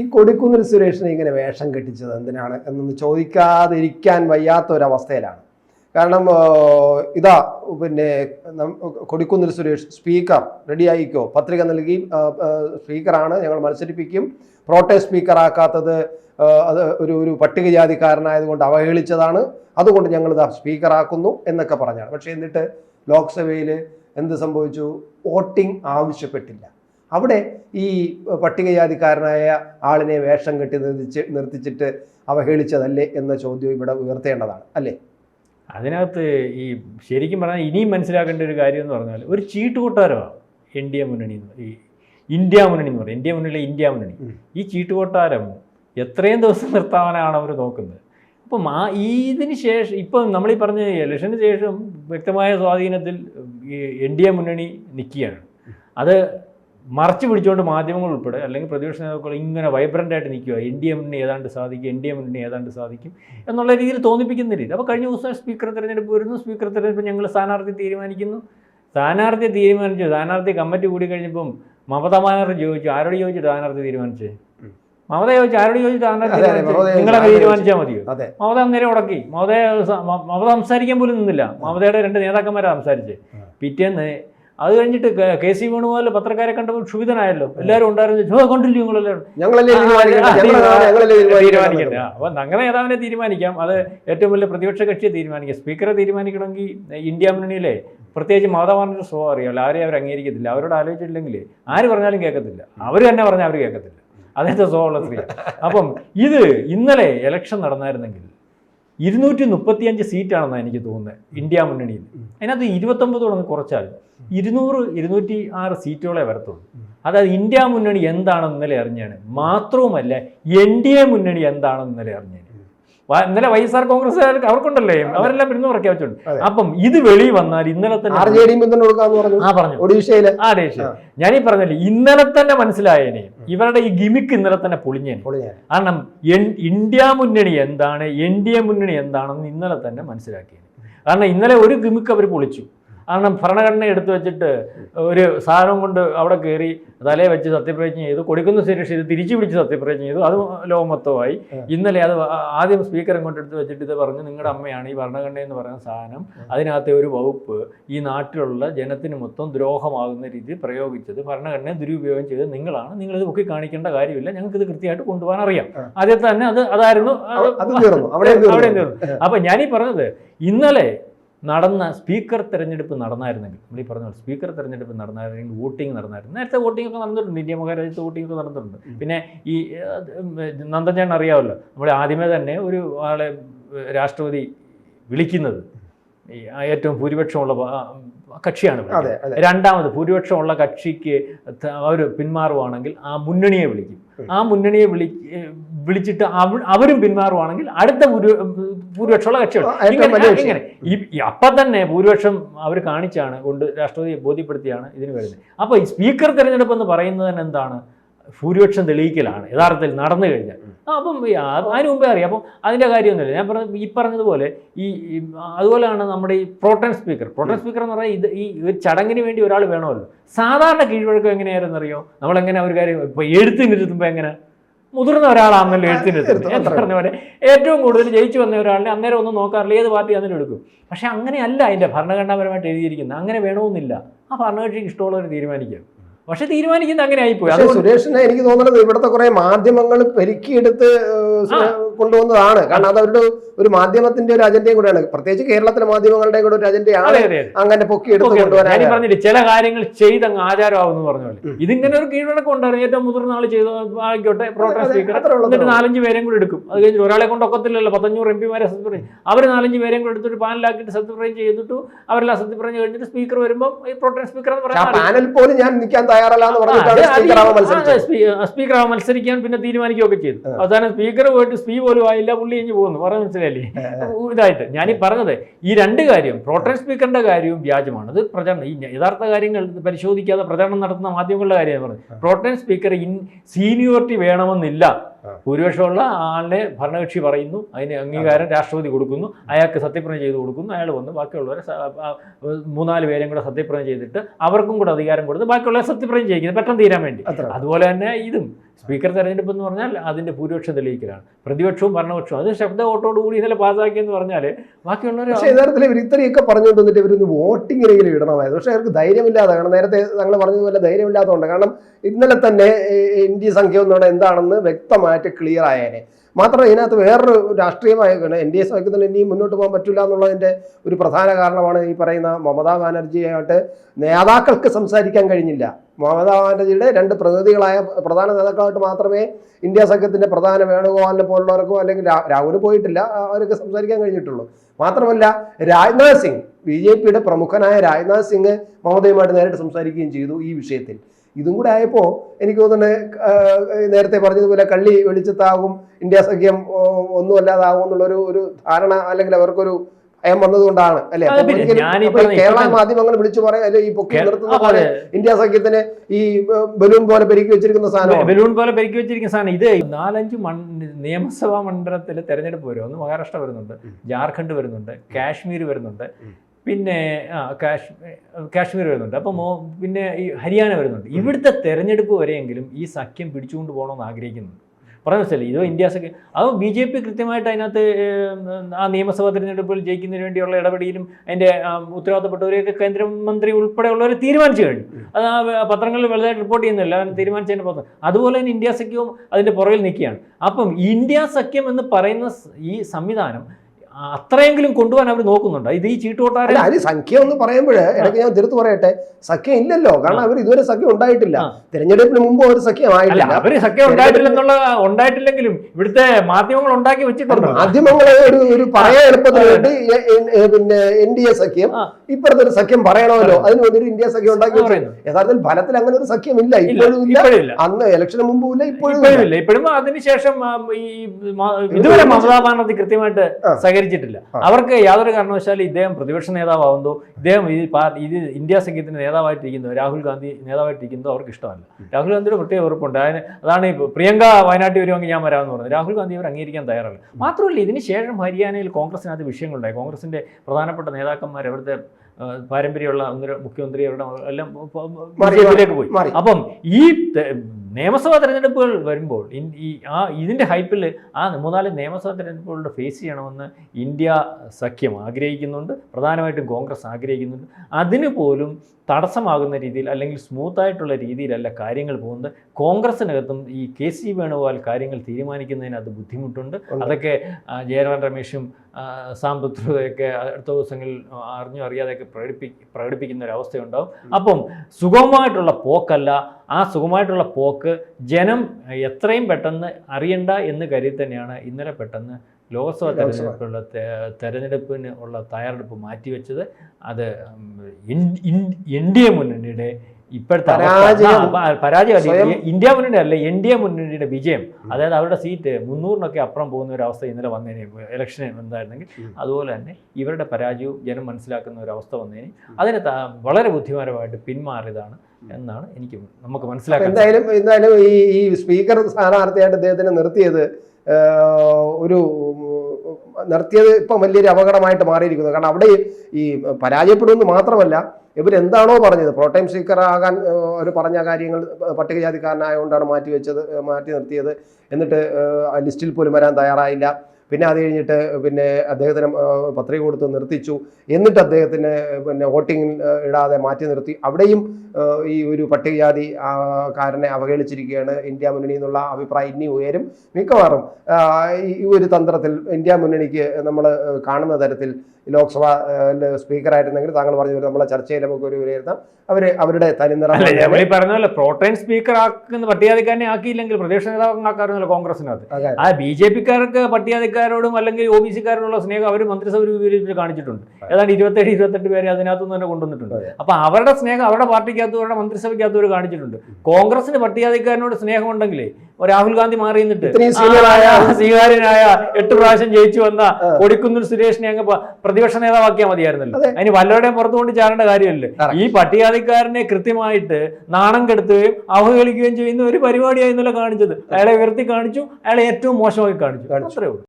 ഈ കൊടിക്കുന്നിൽ സുരേഷിനെ ഇങ്ങനെ വേഷം കെട്ടിച്ചത് എന്തിനാണ് എന്നൊന്ന് ചോദിക്കാതിരിക്കാൻ വയ്യാത്ത ഒരവസ്ഥയിലാണ് കാരണം ഇതാ പിന്നെ കൊടിക്കുന്നിൽ സുരേഷ് സ്പീക്കർ റെഡി ആയിക്കോ? പത്രിക നൽകി സ്പീക്കറാണ് ഞങ്ങൾ മത്സരിപ്പിക്കും. പ്രോട്ടേ സ്പീക്കറാക്കാത്തത് അത് ഒരു ഒരു പട്ടികജാതിക്കാരനായതുകൊണ്ട് അവഹേളിച്ചതാണ്. അതുകൊണ്ട് ഞങ്ങൾ ഇതാ സ്പീക്കറാക്കുന്നു എന്നൊക്കെ പറഞ്ഞാണ്. പക്ഷേ എന്നിട്ട് ലോക്സഭയിൽ എന്ത് സംഭവിച്ചു? വോട്ടിംഗ് ആവശ്യപ്പെട്ടില്ല. അവിടെ ഈ പട്ടികജാതിക്കാരനായ ആളിനെ വേഷം കെട്ടി നിർത്തിച്ച് നിർത്തിച്ചിട്ട് അവഹേളിച്ചതല്ലേ എന്ന ചോദ്യം ഇവിടെ ഉയർത്തേണ്ടതാണ് അല്ലേ? അതിനകത്ത് ഈ ശരിക്കും പറഞ്ഞാൽ ഇനിയും മനസ്സിലാക്കേണ്ട ഒരു കാര്യം എന്ന് പറഞ്ഞാൽ ഒരു ചീട്ടുകൊട്ടാരമാണ് എൻ ഡി എ മുന്നണി എന്ന് ഈ ഇന്ത്യ മുന്നണി എന്ന് പറയും. ഇന്ത്യ മുന്നണിയിലെ ഇന്ത്യ മുന്നണി. ഈ ചീട്ടുകൊട്ടാരം എത്രയും ദിവസം നിർത്താനാണ് അവർ നോക്കുന്നത്. അപ്പം ആ ഈ ഇതിന് ശേഷം ഇപ്പം നമ്മളീ പറഞ്ഞ ഇലക്ഷന് ശേഷം വ്യക്തമായ സ്വാധീനത്തിൽ ഈ എൻ ഡി എ മുന്നണി നിൽക്കുകയാണ്. അത് മറച്ചു പിടിച്ചുകൊണ്ട് മാധ്യമങ്ങൾ ഉൾപ്പെടെ അല്ലെങ്കിൽ പ്രതിപക്ഷ നേതാക്കൾ ഇങ്ങനെ വൈബ്രന്റ് ആയിട്ട് നിൽക്കുക. എൻ ഡി എമ്മിന് ഏതാണ്ട് സാധിക്കും എൻ ഡി എമ്മിന് ഏതാണ്ട് സാധിക്കും എന്നുള്ള രീതിയിൽ തോന്നിപ്പിക്കുന്ന രീതി. അപ്പോൾ കഴിഞ്ഞ ദിവസം സ്പീക്കർ തിരഞ്ഞെടുപ്പ് വരുന്നു. സ്പീക്കർ തിരഞ്ഞെടുപ്പ് ഞങ്ങൾ സ്ഥാനാർത്ഥി തീരുമാനിക്കുന്നു. സ്ഥാനാർത്ഥി തീരുമാനിച്ചു. സ്ഥാനാർത്ഥി കമ്മിറ്റി കൂടി കഴിഞ്ഞപ്പം മമതാ ബാനർജി ചോദിച്ചു ആരോട് ചോദിച്ചു സ്ഥാനാർത്ഥി തീരുമാനിച്ചേ. മമത ചോദിച്ചു ആരോട് ചോദിച്ചു സ്ഥാനാർത്ഥി നിങ്ങളെ. തീരുമാനിച്ചാൽ മതിയോ? മമത അന്നേരം ഉടക്കി. മമത മമത സംസാരിക്കാൻ പോലും നിന്നില്ല. മമതയുടെ രണ്ട് നേതാക്കന്മാരാണ് സംസാരിച്ചത് പിറ്റേന്ന് അത് കഴിഞ്ഞിട്ട് കെ- സി വേണുപോലെ പത്രക്കാരെ കണ്ടപ്പോൾ ക്ഷുഭിതനായല്ലോ. എല്ലാവരും ഉണ്ടായിരുന്നു. കണ്ടില്ല നിങ്ങളെല്ലാവരും? അപ്പോൾ അങ്ങനെ നേതാവിനെ തീരുമാനിക്കാം. അത് ഏറ്റവും വലിയ പ്രതിപക്ഷ കക്ഷിയെ തീരുമാനിക്കാം. സ്പീക്കറെ തീരുമാനിക്കണമെങ്കിൽ ഇന്ത്യ മുന്നണിയിലെ പ്രത്യേകിച്ച് ബാനർജി സ്വഭാവം അറിയാമല്ലോ ആരെയും അവർ അംഗീകരിക്കത്തില്ല. അവരോട് ആലോചിച്ചില്ലെങ്കിൽ ആര് പറഞ്ഞാലും കേൾക്കത്തില്ല. അവർ തന്നെ പറഞ്ഞാൽ അവർ കേൾക്കത്തില്ല. അദ്ദേഹത്തെ സ്വഭാവമുള്ള സ്ത്രീ? അപ്പം ഇത് ഇന്നലെ ഇലക്ഷൻ നടന്നായിരുന്നെങ്കിൽ ഇരുന്നൂറ്റി മുപ്പത്തിയഞ്ച് സീറ്റാണെന്നാണ് എനിക്ക് തോന്നുന്നത് ഇന്ത്യ മുന്നണിയിൽ. അതിനകത്ത് ഇരുപത്തൊമ്പതോളം കുറച്ചാൽ ഇരുന്നൂറ് ഇരുന്നൂറ്റി ആറ് സീറ്റുകളെ വരത്തുള്ളൂ. അതായത് ഇന്ത്യ മുന്നണി എന്താണെന്ന് ഇന്നലെ അറിഞ്ഞാണ്. മാത്രവുമല്ല എൻ ഡി എ മുന്നണി എന്താണെന്ന് ഇന്നലെ അറിഞ്ഞാണ്. ഇന്നലെ വൈ എസ് ആർ കോൺഗ്രസ്സുകാർക്ക് അവർക്കുണ്ടല്ലേ? അവരെല്ലാം പിന്തുണ പ്രഖ്യാപിച്ചിട്ടുണ്ട് വെച്ചിട്ടുണ്ട് അപ്പം ഇത് വെളി വന്നാൽ ഇന്നലെ തന്നെ പറഞ്ഞു? ആ പറഞ്ഞു. ഒഡീഷയിൽ? ആ ഡേഷ് ആ. ഞാനീ പറഞ്ഞല്ലേ ഇന്നലെ തന്നെ മനസ്സിലായേനെ. ഇവരുടെ ഈ ഗിമിക്ക് ഇന്നലെ തന്നെ പൊളിഞ്ഞേനെ. കാരണം ഇന്ത്യ മുന്നണി എന്താണ് എൻ ഡി എ മുന്നണി എന്താണെന്ന് ഇന്നലെ തന്നെ മനസ്സിലാക്കിയത് കാരണം ഇന്നലെ ഒരു ഗിമിക്ക് അവർ പൊളിച്ചു. കാരണം ഭരണഘടന എടുത്തു വെച്ചിട്ട് ഒരു സാധനം കൊണ്ട് അവിടെ കയറി തലയെ വെച്ച് സത്യപ്രതിജ്ഞ ചെയ്തു. കൊടുക്കുന്ന സുരക്ഷ ഇത് തിരിച്ചു പിടിച്ച് സത്യപ്രതിജ്ഞ ചെയ്തു. അത് ലോകമൊത്തമായി. ഇന്നലെ അത് ആദ്യം സ്പീക്കർ ഇങ്ങോട്ട് എടുത്ത് വെച്ചിട്ട് ഇത് പറഞ്ഞു നിങ്ങളുടെ അമ്മയാണ് ഈ ഭരണഘടന എന്ന് പറയുന്ന സാധനം. അതിനകത്തെ ഒരു വകുപ്പ് ഈ നാട്ടിലുള്ള ജനത്തിന് മൊത്തം ദ്രോഹമാകുന്ന രീതിയിൽ പ്രയോഗിച്ചത്. ഭരണഘടനയെ ദുരുപയോഗം ചെയ്ത് നിങ്ങളാണ്. നിങ്ങളിത് ഒക്കെ കാണിക്കേണ്ട കാര്യമില്ല. ഞങ്ങൾക്ക് ഇത് കൃത്യമായിട്ട് കൊണ്ടുപോകാൻ അറിയാം. ആദ്യത്തെ തന്നെ അത് അതായിരുന്നു. അത് അത് അവിടെ തീർന്നു. അപ്പൊ ഞാനീ പറഞ്ഞത് ഇന്നലെ നടന്ന സ്പീക്കർ തെരഞ്ഞെടുപ്പ് നടന്നായിരുന്നെങ്കിൽ നമ്മൾ ഈ പറഞ്ഞ സ്പീക്കർ തെരഞ്ഞെടുപ്പ് നടന്നായിരുന്നെങ്കിൽ വോട്ടിംഗ് നടന്നായിരുന്നു. നേരത്തെ വോട്ടിംഗ് ഒക്കെ നടന്നിട്ടുണ്ട്. ഇന്ത്യ മഹാരാജ്യത്ത് വോട്ടിംഗ് ഒക്കെ നടന്നിട്ടുണ്ട് പിന്നെ ഈ നന്ദൻചാൻ അറിയാമല്ലോ നമ്മൾ ആദ്യമേ തന്നെ ഒരു ആളെ രാഷ്ട്രപതി വിളിക്കുന്നത് ഈ ഏറ്റവും ഭൂരിപക്ഷമുള്ള കക്ഷിയാണ് രണ്ടാമത് ഭൂരിപക്ഷമുള്ള കക്ഷിക്ക് അവർ പിന്മാറുവാണെങ്കിൽ ആ മുന്നണിയെ വിളിക്കും. ആ മുന്നണിയെ വിളി വിളിച്ചിട്ട് അവ- അവരും പിന്മാറുവാണെങ്കിൽ അടുത്ത ഭൂരി ഭൂരിപക്ഷമുള്ള കക്ഷികൾ. ഈ- ഈ അപ്പം തന്നെ ഭൂരിപക്ഷം അവർ കാണിച്ചാണ് കൊണ്ട് രാഷ്ട്രപതിയെ ബോധ്യപ്പെടുത്തിയാണ് ഇതിന് വരുന്നത്. അപ്പോൾ ഈ സ്പീക്കർ തിരഞ്ഞെടുപ്പ് എന്ന് പറയുന്നത് തന്നെ എന്താണ്? ഭൂരിപക്ഷം തെളിയിക്കലാണ്. യഥാർത്ഥത്തിൽ നടന്നു കഴിഞ്ഞാൽ. അപ്പം അതിന് മുമ്പേ അറിയാം. അപ്പം അതിന്റെ കാര്യമൊന്നുമില്ല. ഞാൻ പറഞ്ഞ ഈ പറഞ്ഞതുപോലെ ഈ അതുപോലെയാണ് നമ്മുടെ ഈ പ്രോട്ടൻ സ്പീക്കർ. പ്രോട്ടൻ സ്പീക്കർ എന്ന് പറഞ്ഞാൽ ഇത് ഈ ഒരു ചടങ്ങിന് വേണ്ടി ഒരാൾ വേണമല്ലോ. സാധാരണ കീഴ്വഴക്കം എങ്ങനെയായിരുന്നു അറിയോ? നമ്മളെങ്ങനെ ഒരു കാര്യം ഇപ്പോൾ എഴുത്തിനിരുത്തുമ്പോൾ എങ്ങനെ? മുതിർന്ന ഒരാളാണെന്നല്ലോ എഴുത്തിനിരുത്തുന്നത് എന്ന് പറഞ്ഞ പോലെ ഏറ്റവും കൂടുതൽ ജയിച്ചു വന്ന ഒരാളിനെ അന്നേരം ഒന്നും നോക്കാറില്ല. ഏത് പാർട്ടി അന്നേരം എടുക്കും. പക്ഷേ അങ്ങനെയല്ല അതിന്റെ ഭരണഘടനാപരമായിട്ട് എഴുതിയിരിക്കുന്നത്. അങ്ങനെ വേണമെന്നില്ല. ആ ഭരണകക്ഷിക്ക് ഇഷ്ടമുള്ളവർ തീരുമാനിക്കുക പക്ഷെ തീരുമാനിക്കുന്നത് അങ്ങനെ ആയിപ്പോയി സുരേഷിനെ എനിക്ക് തോന്നുന്നത് ഇവിടുത്തെ കുറെ മാധ്യമങ്ങൾ പെരുക്കിയെടുത്ത് കൊണ്ടുവന്നതാണ്. കാരണം അത്. അവരുടെ ഒരു മാധ്യമത്തിന്റെ ഒരു അജണ്ടയും കൂടെയാണ്. പ്രത്യേകിച്ച് കേരളത്തിലെ മാധ്യമങ്ങളുടെ കൂടെ ഒരു അജണ്ടയാണ് അങ്ങനെ പൊക്കിയെടുത്ത് കൊണ്ടുവരാൻ. പറഞ്ഞില്ലേ ചില കാര്യങ്ങൾ ചെയ്തങ്ങ് അങ്ങ് പറഞ്ഞ പോലെ. ഇതിങ്ങനെ ഒരു കീഴ്വഴക്കം ഉണ്ടായിരുന്നു ഏറ്റവും മുതിർന്ന ആൾ ചെയ്ത് ആയിക്കോട്ടെ സ്പീക്കർ എന്നിട്ട് നാലഞ്ച് പേരെയും കൂടി എടുക്കും. അത് കഴിഞ്ഞ് ഒരാളെ കൊണ്ട് ഒക്കത്തില്ലല്ലോ. പത്തഞ്ഞൂറ് എം പിമാരെ സത്യപ്രയും അവർ നാലഞ്ച് പേരെയും കൂടെ എടുത്തിട്ട് പാനലാക്കിയിട്ട് സത്യപ്രതിജ്ഞ ചെയ്തിട്ട് അവരെല്ലാം സത്യപ്രതിജ്ഞ കഴിഞ്ഞിട്ട് സ്പീക്കർ വരുമ്പോൾ ഈ പ്രോട്ടം സ്പീക്കർ എന്ന് പറയുന്നത് പാനൽ പോലും ഞാൻ നിൽക്കാൻ തയ്യാറല്ല എന്ന് പറഞ്ഞിട്ടാണ് സ്പീക്കർ ആവാൻ മത്സരിക്കാൻ പിന്നെ തീരുമാനിക്കുകയൊക്കെ ചെയ്തു. അവസാനം സ്പീക്കർ പോയിട്ട് സ്പീ പോലും ആയില്ല പുള്ളി ഇഞ്ഞു പോകുന്നു. പറഞ്ഞ മനസ്സിലായില്ലേ? ഇതായിട്ട് ഞാനീ പറഞ്ഞത് ഈ രണ്ട് കാര്യം പ്രോട്ടൻ സ്പീക്കറിന്റെ കാര്യവും വ്യാജമാണ്. അത് പ്രചരണം ഈ യഥാർത്ഥ കാര്യങ്ങൾ പരിശോധിക്കാതെ പ്രചരണം നടത്തുന്ന മാധ്യമങ്ങളുടെ കാര്യമാണ് പറഞ്ഞത്. പ്രോട്ടൻ സ്പീക്കർ ഇൻ സീനിയോറിറ്റി വേണമെന്നില്ല. ഭൂരിപക്ഷമുള്ള ആളിനെ ഭരണകക്ഷി പറയുന്നു അതിന് അംഗീകാരം രാഷ്ട്രപതി കൊടുക്കുന്നു അയാൾക്ക് സത്യപ്രതിജ്ഞ ചെയ്ത് കൊടുക്കുന്നു അയാൾ വന്ന് ബാക്കിയുള്ളവരെ മൂന്നാൽ പേരും കൂടെ സത്യപ്രതിജ്ഞ ചെയ്തിട്ട് അവർക്കും കൂടെ അധികാരം കൊടുത്ത് ബാക്കിയുള്ളവരെ സത്യപ്രതിജ്ഞ ചെയ്യിക്കുന്നത് പെട്ടെന്ന് തീരാൻ വേണ്ടി. അതുപോലെ തന്നെ ഇതും. സ്പീക്കർ തെരഞ്ഞെടുപ്പ് എന്ന് പറഞ്ഞാൽ അതിന്റെ ഭൂരിപക്ഷം തെളിയിക്കലാണ്. പ്രതിപക്ഷവും ഭരണപക്ഷവും. അത് ശബ്ദ വോട്ടോടുകൂടി ഇന്നലെ പാസാക്കിയെന്ന് പറഞ്ഞാൽ ബാക്കിയുള്ളവർ പക്ഷേ യഥാർത്ഥത്തിൽ ഇവർ ഇത്രയൊക്കെ പറഞ്ഞുകൊണ്ട് വന്നിട്ട് ഇവരൊന്ന് വോട്ടിങ്ങിനെങ്കിലും ഇടണമായിരുന്നു. പക്ഷേ അവർക്ക് ധൈര്യമില്ലാതെ കാരണം നേരത്തെ ഞങ്ങൾ പറഞ്ഞതുപോലെ ധൈര്യമില്ലാത്തതുകൊണ്ട്. കാരണം ഇന്നലെ തന്നെ ഇന്ത്യ സംഖ്യ എന്ന് പറഞ്ഞാൽ എന്താണെന്ന് വ്യക്തമായിട്ട് ക്ലിയർ ആയേനെ. മാത്രമല്ല ഇതിനകത്ത് വേറൊരു രാഷ്ട്രീയമായ എൻ ഡി എ സഖ്യത്തിന് ഇനിയും മുന്നോട്ട് പോകാൻ പറ്റില്ല എന്നുള്ളതിന്റെ ഒരു പ്രധാന കാരണമാണ് ഈ പറയുന്ന മമതാ ബാനർജിയായിട്ട് നേതാക്കൾക്ക് സംസാരിക്കാൻ കഴിഞ്ഞില്ല. മമതാ ബാനർജിയുടെ രണ്ട് പ്രതിനിധികളായ പ്രധാന നേതാക്കളായിട്ട് മാത്രമേ ഇന്ത്യ സഖ്യത്തിന്റെ പ്രധാന വേണുഗോപാലിനെ പോലുള്ളവർക്കോ അല്ലെങ്കിൽ രാഹുൽ പോയിട്ടില്ല. അവരൊക്കെ സംസാരിക്കാൻ കഴിഞ്ഞിട്ടുള്ളൂ. മാത്രമല്ല രാജ്നാഥ് സിംഗ് ബി ജെ പിയുടെ പ്രമുഖനായ രാജ്നാഥ് സിംഗ് മമതയുമായിട്ട് നേരിട്ട് സംസാരിക്കുകയും ചെയ്തു ഈ വിഷയത്തിൽ. ഇതും കൂടെ ആയപ്പോൾ എനിക്ക് തോന്നുന്നത് നേരത്തെ പറഞ്ഞതുപോലെ കള്ളി വെളിച്ചത്താകും ഇന്ത്യ സഖ്യം ഒന്നുമല്ലാതാകും എന്നുള്ളൊരു ഒരു ധാരണ അല്ലെങ്കിൽ അവർക്കൊരു ഭയം വന്നതുകൊണ്ടാണ് അല്ലെ? കേരള മാധ്യമങ്ങൾ വിളിച്ചു പറയാം അല്ലെ ഈ പൊക്കി നിർത്തുന്ന പോലെ ഇന്ത്യ സഖ്യത്തിന് ഈ ബലൂൺ പോലെ പെരുക്കി വെച്ചിരിക്കുന്ന സാധനം ബലൂൺ പോലെ പെരുക്കി വെച്ചിരിക്കുന്ന സാധനം. ഇത് നാലഞ്ച് നിയമസഭാ മണ്ഡലത്തിൽ തെരഞ്ഞെടുപ്പ് വരും ഒന്ന് മഹാരാഷ്ട്ര വരുന്നുണ്ട്. ജാർഖണ്ഡ് വരുന്നുണ്ട്. കാശ്മീർ വരുന്നുണ്ട്. പിന്നെ കാശ്മീർ കാശ്മീർ വരുന്നുണ്ട്. അപ്പം മോ- പിന്നെ ഈ ഹരിയാന വരുന്നുണ്ട്. ഇവിടുത്തെ തെരഞ്ഞെടുപ്പ് വരെയെങ്കിലും ഈ സഖ്യം പിടിച്ചുകൊണ്ട് പോകണമെന്ന് ആഗ്രഹിക്കുന്നുണ്ട്. പറഞ്ഞ വെച്ചാൽ ഇത് ഇന്ത്യ സഖ്യം അത് ബി ജെ പി കൃത്യമായിട്ട് അതിനകത്ത് ആ നിയമസഭാ തിരഞ്ഞെടുപ്പിൽ ജയിക്കുന്നതിന് വേണ്ടിയുള്ള ഇടപെടലും അതിന്റെ ഉത്തരവാദിത്തപ്പെട്ടവരെയൊക്കെ കേന്ദ്രമന്ത്രി ഉൾപ്പെടെയുള്ളവർ തീരുമാനിച്ചു കഴിഞ്ഞു. അത് ആ പത്രങ്ങളിൽ വലുതായിട്ട് റിപ്പോർട്ട് ചെയ്യുന്നില്ല. അവൻ തീരുമാനിച്ചതിന്റെ പുറത്ത് അതുപോലെ തന്നെ ഇന്ത്യ സഖ്യവും അതിന്റെ പുറകിൽ നിൽക്കുകയാണ്. അപ്പം ഇന്ത്യ സഖ്യം എന്ന് പറയുന്ന ഈ സംവിധാനം അത്രയെങ്കിലും കൊണ്ടുപോകാൻ അവർ നോക്കുന്നുണ്ട്. ഇത് ഈ ചീട്ടുകൊട്ടാരം അതിന് സംഖ്യ എന്ന് പറയുമ്പോഴേ എനിക്ക് ഞാൻ തിരുത്തു പറയട്ടെ സഖ്യം ഇല്ലല്ലോ. കാരണം അവർ ഇതുവരെ സഖ്യം ഉണ്ടായിട്ടില്ല. തിരഞ്ഞെടുപ്പിന് മുമ്പ് ഒരു സഖ്യം അവർ ആയിട്ടില്ല. അവർ സഖ്യം ഉണ്ടായിട്ടില്ലെന്നുള്ള ഉണ്ടായിട്ടില്ലെങ്കിലും ഇവിടുത്തെ മാധ്യമങ്ങൾ ഉണ്ടാക്കി വെച്ചിട്ടുണ്ട്. മാധ്യമങ്ങളെ ഒരു ഒരു പറയാൻ എളുപ്പത്തിന് വേണ്ടി പിന്നെ എൻ ഡി എ സഖ്യം ഇപ്പോഴത്തെ ഇപ്പുറത്തെ ഒരു സഖ്യം പറയണമല്ലോ. അതിന് വേണ്ടി ഒരു ഇന്ത്യ സഖ്യം ഉണ്ടാക്കി യഥാർത്ഥത്തിൽ ഫലത്തിൽ അങ്ങനെ ഒരു സഖ്യം ഇല്ല ഇപ്പോഴും ഇല്ല. അന്ന് ഇലക്ഷന് മുമ്പും ഇല്ല ഇപ്പോഴും ഇല്ല. ഇപ്പോഴും അതിനുശേഷം ഈ ഇതുവരെ മമതാ ബാനർജി കൃത്യമായിട്ട് ആ. സഹകരിച്ചിട്ടില്ല അവർക്ക് യാതൊരു കാരണവശാലും ഇദ്ദേഹം പ്രതിപക്ഷ നേതാവുന്നതോ ഇദ്ദേഹം ഈ പാർട്ടി ഇത് ഇന്ത്യ സംഘത്തിന്റെ നേതാവായിട്ടിരിക്കുന്നതോ രാഹുൽ ഗാന്ധി നേതാവായിട്ടിരിക്കുന്നതോ അവർക്ക് ഇഷ്ടമല്ല. രാഹുൽ ഗാന്ധിയുടെ പ്രത്യേക ഉറപ്പുണ്ട്. അതിന് അതാണ് പ്രിയങ്ക വയനാട്ടിൽ വരുമെങ്കിൽ ഞാൻ വരാമെന്ന് പറഞ്ഞത്. രാഹുൽ ഗാന്ധി അവർ അംഗീകരിക്കാൻ തയ്യാറല്ല. മാത്രമല്ല ഇതിന് ശേഷം ഹരിയാനയിൽ കോൺഗ്രസിനകത്ത് വിഷയങ്ങളുണ്ടായി. കോൺഗ്രസിന്റെ പ്രധാനപ്പെട്ട നേതാക്കന്മാർ അവിടുത്തെ ആ, പാരമ്പര്യമുള്ള മുഖ്യമന്ത്രി അവരുടെ എല്ലാം പോയി. അപ്പം ഈ നിയമസഭാ തെരഞ്ഞെടുപ്പുകൾ വരുമ്പോൾ ഈ ആ ഇതിന്റെ ഹൈപ്പിൽ ആ മൂന്നാൽ നിയമസഭാ തെരഞ്ഞെടുപ്പുകളുടെ ഫേസ് ചെയ്യണമെന്ന് ഇന്ത്യ സഖ്യം ആഗ്രഹിക്കുന്നുണ്ട്. പ്രധാനമായിട്ടും കോൺഗ്രസ് ആഗ്രഹിക്കുന്നുണ്ട്. അതിന് പോലും തടസ്സമാകുന്ന രീതിയിൽ അല്ലെങ്കിൽ സ്മൂത്ത് ആയിട്ടുള്ള രീതിയിലല്ല കാര്യങ്ങൾ പോകുന്നത്. കോൺഗ്രസിനകത്തും ഈ കെ സി വേണുഗോപാൽ കാര്യങ്ങൾ തീരുമാനിക്കുന്നതിനകത്ത് ബുദ്ധിമുട്ടുണ്ട്. അതൊക്കെ ജയരാൻ രമേഷും രമേശും ആ, അടുത്ത ദിവസങ്ങളിൽ അറിഞ്ഞു അറിയാതെയൊക്കെ പ്രകടിപ്പി പ്രകടിപ്പിക്കുന്ന ഒരു അവസ്ഥയുണ്ടാവും. അപ്പം സുഗമമായിട്ടുള്ള പോക്കല്ല. ആ സുഖമായിട്ടുള്ള പോക്ക് ജനം എത്രയും പെട്ടെന്ന് അറിയണ്ട എന്ന് കരുതി തന്നെയാണ് ഇന്നലെ പെട്ടെന്ന് ലോക്സഭാ തെരഞ്ഞെടുപ്പിനുള്ള തെരഞ്ഞെടുപ്പിന് ഉള്ള തയ്യാറെടുപ്പ് മാറ്റിവെച്ചത് അത് എൻ ഡി എ മുന്നണിയുടെ ഇപ്പോഴത്തെ പരാജയം. ഇന്ത്യ മുന്നണി അല്ല എൻ ഡി എ മുന്നണിയുടെ വിജയം. അതായത് അവരുടെ സീറ്റ് മുന്നൂറിനൊക്കെ അപ്പുറം പോകുന്ന ഒരു അവസ്ഥ ഇന്നലെ വന്നതിന് ഇലക്ഷൻ എന്തായിരുന്നെങ്കിൽ അതുപോലെ തന്നെ ഇവരുടെ പരാജയവും ജനം മനസ്സിലാക്കുന്ന ഒരു അവസ്ഥ വന്നതിന് അതിന് വളരെ ബുദ്ധിമാരമായിട്ട് പിന്മാറിയതാണ് എന്നാണ് എനിക്ക് നമുക്ക് മനസ്സിലാക്കുന്നത് എന്തായാലും എന്തായാലും ഈ ഈ സ്പീക്കർ സ്ഥാനാർത്ഥിയായിട്ട് അദ്ദേഹത്തിനെ നിർത്തിയത് ഒരു ഉം, നിർത്തിയത് ഇപ്പം വലിയൊരു അപകടമായിട്ട് മാറിയിരിക്കുന്നു. കാരണം അവിടെ ഈ പരാജയപ്പെടുമെന്ന് മാത്രമല്ല ഇവരെന്താണോ പറഞ്ഞത്? പ്രോട്ടൈം സ്പീക്കർ ആകാൻ അവർ പറഞ്ഞ കാര്യങ്ങൾ പട്ടികജാതിക്കാരനായതുകൊണ്ടാണ് മാറ്റി വെച്ചത് മാറ്റി നിർത്തിയത്. എന്നിട്ട് ലിസ്റ്റിൽ പോലും വരാൻ തയ്യാറായില്ല. പിന്നെ അത് കഴിഞ്ഞിട്ട് പിന്നെ അദ്ദേഹത്തിന് പത്രിക കൊടുത്ത് നിർത്തിച്ചു. എന്നിട്ട് അദ്ദേഹത്തിന് പിന്നെ വോട്ടിംഗ് ഇടാതെ മാറ്റി നിർത്തി. അവിടെയും ഈ ഒരു പട്ടികജാതി കാരനെ അവഹേളിച്ചിരിക്കുകയാണ്. ഇന്ത്യ മുന്നണി എന്നുള്ള അഭിപ്രായം ഇനി ഉയരും മിക്കവാറും. ഈ ഒരു തന്ത്രത്തിൽ ഇന്ത്യ മുന്നണിക്ക് നമ്മൾ കാണുന്ന തരത്തിൽ ലോക്സഭ സ്പീക്കറായിരുന്നെങ്കിൽ താങ്കൾ പറഞ്ഞ നമ്മളെ ചർച്ചയിൽ നമുക്ക് ഒരു വിലയിരുത്താം. അവർ അവരുടെ തനിനിറം ഈ പ്രോട്ടൈൻ സ്പീക്കർ ആക്കുന്ന പട്ടികജാതിക്കാരനെ ആക്കിയില്ലെങ്കിൽ പ്രദേശ നേതാവാക്കാറുന്നല്ലോ കോൺഗ്രസിനകത്ത് ആ ബി ജെ പിക്കാർക്ക് പട്ടികജാതിക്കാരോടും അല്ലെങ്കിൽ ഒ ബി സിക്കാരോടുള്ള സ്നേഹം അവർ മന്ത്രിസഭ രൂപീകരിച്ച് കാണിച്ചിട്ടുണ്ട്. ഏതാണ്ട് ഇരുപത്തേഴ് ഇരുപത്തെട്ട് പേരെ അതിനകത്തുനിന്ന് തന്നെ കൊണ്ടുവന്നിട്ടുണ്ട്. അപ്പോൾ അപ്പൊ അവരുടെ സ്നേഹം അവരുടെ പാർട്ടിക്കകത്ത് അവരുടെ മന്ത്രിസഭയ്ക്കകത്ത് അവർ കാണിച്ചിട്ടുണ്ട്. കോൺഗ്രസിന് പട്ടികജാതിക്കാരനോട് സ്നേഹമുണ്ടെങ്കിലേ രാഹുൽ ഗാന്ധി മാറി നിന്നിട്ട് സ്വീകാര്യനായ എട്ട് പ്രാവശ്യം ജയിച്ചു വന്ന കൊടിക്കുന്നിൽ സുരേഷിനെ അങ്ങ് പ്രതിപക്ഷ നേതാവാക്കിയാൽ മതിയായിരുന്നല്ലോ. അതിന് വല്ലവരുടെയും പുറത്തുകൊണ്ട് ചാടേണ്ട കാര്യമല്ലേ? ഈ പട്ടികജാതിക്കാരനെ കൃത്യമായിട്ട് നാണം കെടുത്തുകയും അവഹേളിക്കുകയും ചെയ്യുന്ന ഒരു പരിപാടിയായി ഇന്നലെ കാണിച്ചത്. അയാളെ ഉയർത്തി കാണിച്ചു അയാളെ ഏറ്റവും മോശമായി കാണിച്ചു. കാണിച്ചു. അത്രേ ഉള്ളൂ.